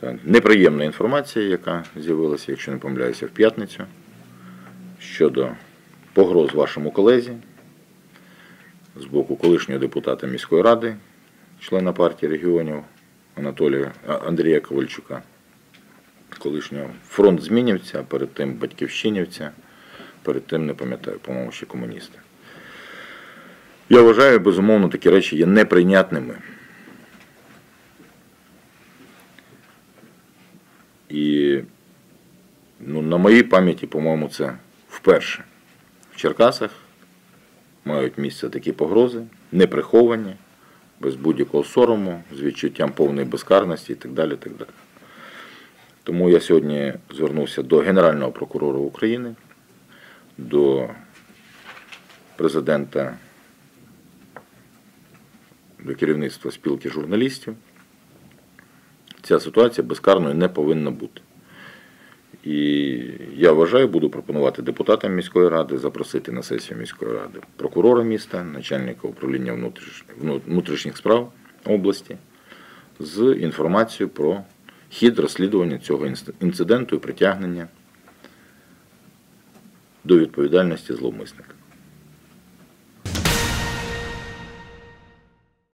Та неприємна інформація, яка з'явилася, якщо не помиляюся, в п'ятницю, щодо погроз вашому колезі з боку колишнього депутата міської ради, члена партії регіонів Анатолія Андрія Ковальчука, колишнього фронт змінівця, перед тим батьківщинівця, перед тим не пам'ятаю, по-моєму, ще комуніста. Я вважаю, безумовно, такі речі є неприйнятними. І ну, на моїй пам'яті, по-моєму, це вперше. В Черкасах мають місце такі погрози, неприховані, без будь-якого сорому, з відчуттям повної безкарності і так далі. Так далі. Тому я сьогодні звернувся до Генерального прокурора України, до президента, до керівництва спілки журналістів. Ця ситуація безкарною не повинна бути. І я вважаю, буду пропонувати депутатам міської ради запросити на сесію міської ради прокурора міста, начальника управління внутрішніх справ області з інформацією про хід розслідування цього інциденту і притягнення до відповідальності зловмисника.